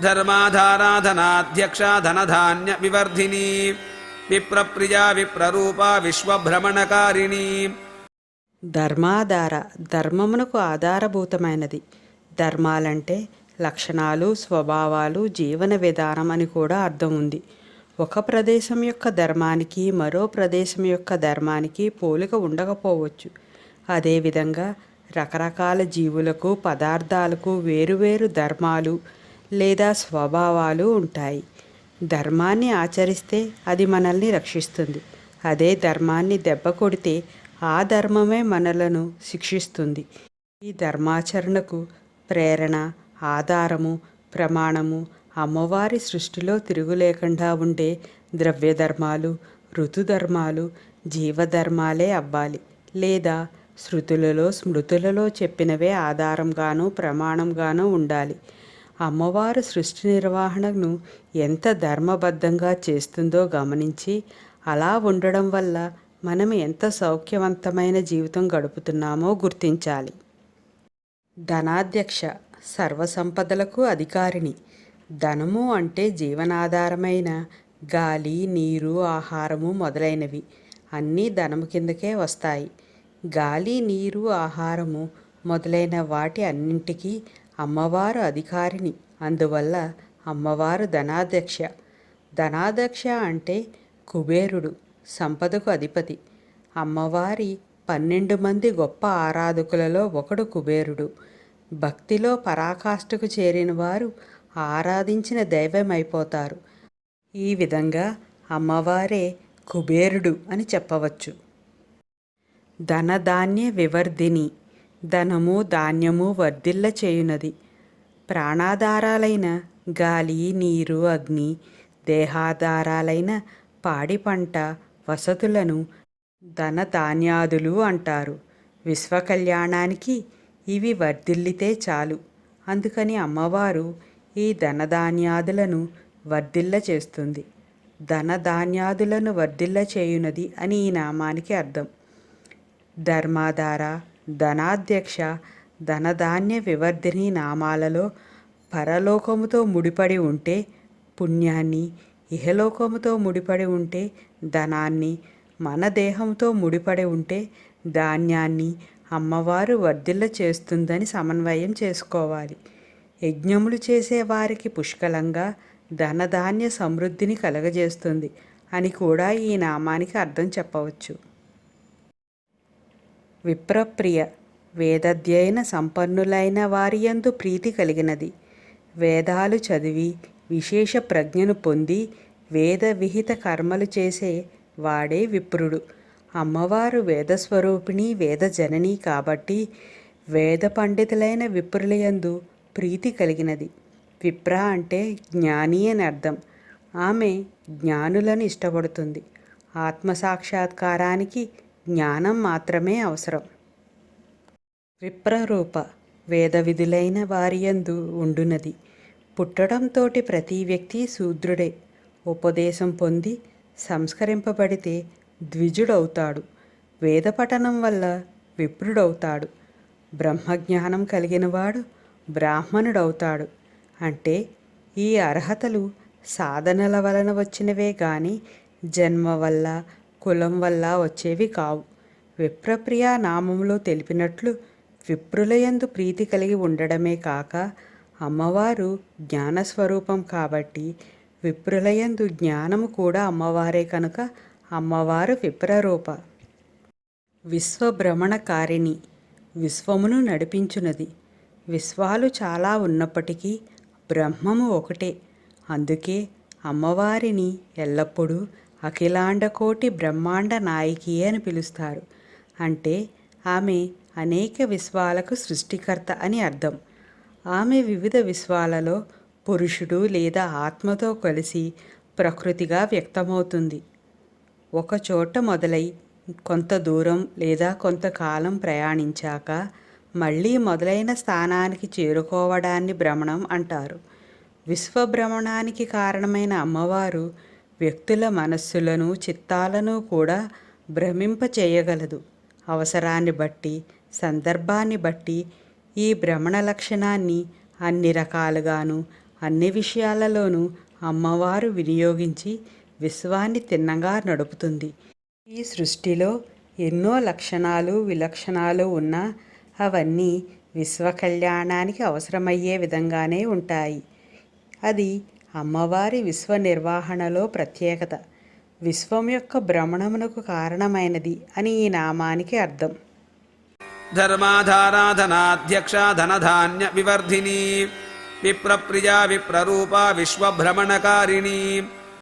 ధర్మాధారాధనాధ్యక్ష ధనధాన్య వివర్ధిని విప్రప్రియా విప్రరూప విశ్వభ్రమణకారిణి. ధర్మాధార ధర్మమునకు ఆధారభూతమైనది. ధర్మాలంటే లక్షణాలు స్వభావాలు జీవన విధానం అని కూడా అర్థం ఉంది ఒక ప్రదేశం యొక్క ధర్మానికి మరో ప్రదేశం యొక్క ధర్మానికి పోలిక ఉండకపోవచ్చు. అదేవిధంగా రకరకాల జీవులకు పదార్థాలకు వేరువేరు ధర్మాలు లేదా స్వభావాలు ఉంటాయి. ధర్మాన్ని ఆచరిస్తే అది మనల్ని రక్షిస్తుంది. అదే ధర్మాన్ని దెబ్బ కొడితే ఆ ధర్మమే మనలను శిక్షిస్తుంది. ఈ ధర్మాచరణకు ప్రేరణ ఆధారము ప్రమాణము అమ్మవారి సృష్టిలో తిరుగులేకుండా ఉండే ద్రవ్యధర్మాలు ఋతుధర్మాలు జీవధర్మాలే అవ్వాలి. లేదా శృతులలో స్మృతులలో చెప్పినవే ఆధారంగాను ప్రమాణంగాను ఉండాలి. అమ్మవారు సృష్టి నిర్వహణను ఎంత ధర్మబద్ధంగా చేస్తుందో గమనించి అలా ఉండడం వల్ల మనం ఎంత సౌఖ్యవంతమైన జీవితం గడుపుతున్నామో గుర్తించాలి. ధనాధ్యక్ష సర్వసంపదలకు అధికారిణి. ధనము అంటే జీవనాధారమైన గాలి నీరు ఆహారము మొదలైనవి. అన్నీ ధనము కిందకే వస్తాయి. గాలి నీరు ఆహారము మొదలైన వాటి అన్నింటికీ అమ్మవారు అధికారిని అందువల్ల అమ్మవారు ధనాధ్యక్ష. ధనాధ్యక్ష అంటే కుబేరుడు సంపదకు అధిపతి. అమ్మవారి పన్నెండు మంది గొప్ప ఆరాధకులలో ఒకడు కుబేరుడు. భక్తిలో పరాకాష్ఠకు చేరిన వారు ఆరాధించిన దైవమైపోతారు. ఈ విధంగా అమ్మవారే కుబేరుడు అని చెప్పవచ్చు. ధనధాన్య వివర్ధిని. ధనము ధాన్యము వర్ధిల్ల చేయునది. ప్రాణాధారాలైన గాలి నీరు అగ్ని దేహాధారాలైన పాడి పంట వసతులను ధన ధాన్యాదులు అంటారు. విశ్వకళ్యాణానికి ఇవి వర్ధిల్లితే చాలు. అందుకని అమ్మవారు ఈ ధనధాన్యాదులను వర్ధిల్ల చేస్తుంది. ధనధాన్యాదులను వర్ధిల్ల చేయునది అని ఈ నామానికి అర్థం. ధర్మాధార ధనాధ్యక్ష ధనధాన్య వివర్ధిని నామాలలో పరలోకముతో ముడిపడి ఉంటే పుణ్యాన్ని ఇహలోకముతో ముడిపడి ఉంటే ధనాన్ని మన దేహంతో ముడిపడి ఉంటే ధాన్యాన్ని అమ్మవారు వర్ధిల్ల చేస్తుందని సమన్వయం చేసుకోవాలి. యజ్ఞములు చేసేవారికి పుష్కలంగా ధనధాన్య సమృద్ధిని కలగజేస్తుంది అని కూడా ఈ నామానికి అర్థం చెప్పవచ్చు. విప్రప్రియ వేదాధ్యయన సంపన్నులైన వారియందు ప్రీతి కలిగినది. వేదాలు చదివి విశేష ప్రజ్ఞను పొంది వేద విహిత కర్మలు చేసే వాడే విప్రుడు. అమ్మవారు వేదస్వరూపిణి వేద జనని కాబట్టి వేద పండితులైన విప్రులయందు ప్రీతి కలిగినది. విప్ర అంటే జ్ఞాని అని అర్థం. ఆమె జ్ఞానులను ఇష్టపడుతుంది. ఆత్మసాక్షాత్కారానికి జ్ఞానం మాత్రమే అవసరం. విప్రరూప వేద విధులైన వారియందు ఉండునది. పుట్టడంతోటి ప్రతి వ్యక్తి శూద్రుడే. ఉపదేశం పొంది సంస్కరింపబడితే ద్విజుడవుతాడు. వేదపఠనం వల్ల విప్రుడవుతాడు. బ్రహ్మజ్ఞానం కలిగినవాడు బ్రాహ్మణుడవుతాడు. అంటే ఈ అర్హతలు సాధనల వలన వచ్చినవే కానీ జన్మ వల్ల కులం వల్ల వచ్చేవి కావు. విప్రప్రియ నామంలో తెలిపినట్లు విప్రులయందు ప్రీతి కలిగి ఉండడమే కాక అమ్మవారు జ్ఞానస్వరూపం కాబట్టి విప్రులయందు జ్ఞానము కూడా అమ్మవారే కనుక అమ్మవారు విప్రరూప విశ్వభ్రమణకారిణి విశ్వమును నడిపించునది. విశ్వాలు చాలా ఉన్నప్పటికీ బ్రహ్మము ఒకటే. అందుకే అమ్మవారిని ఎల్లప్పుడూ అఖిలాండకోటి బ్రహ్మాండ నాయకి అని పిలుస్తారు. అంటే ఆమె అనేక విశ్వాలకు సృష్టికర్త అని అర్థం. ఆమె వివిధ విశ్వాలలో పురుషుడు లేదా ఆత్మతో కలిసి ప్రకృతిగా వ్యక్తమవుతుంది. ఒకచోట మొదలై కొంత దూరం లేదా కొంతకాలం ప్రయాణించాక మళ్ళీ మొదలైన స్థానానికి చేరుకోవడాన్ని భ్రమణం అంటారు. విశ్వభ్రమణానికి కారణమైన అమ్మవారు వ్యక్తుల మనస్సులను చిత్తాలను కూడా భ్రమింప చేయగలదు అవసరాన్ని బట్టి సందర్భాన్ని బట్టి ఈ భ్రమణ లక్షణాన్ని అన్ని రకాలుగాను అన్ని విషయాలలోనూ అమ్మవారు వినియోగించి విశ్వాన్ని తిన్నగా నడుపుతుంది. ఈ సృష్టిలో ఎన్నో లక్షణాలు విలక్షణాలు ఉన్నా అవన్నీ విశ్వ కళ్యాణానికి అవసరమయ్యే విధంగానే ఉంటాయి. అది అమ్మవారి విశ్వ నిర్వహణలో ప్రత్యేకత. విశ్వం యొక్క భ్రమణమునకు కారణమైనది అని ఈ నామానికి అర్థం. ధర్మాధారాధనాధ్యక్ష ధనధాన్య వివర్ధిని విప్రప్రియా విప్రరూప విశ్వభ్రమణకారిణి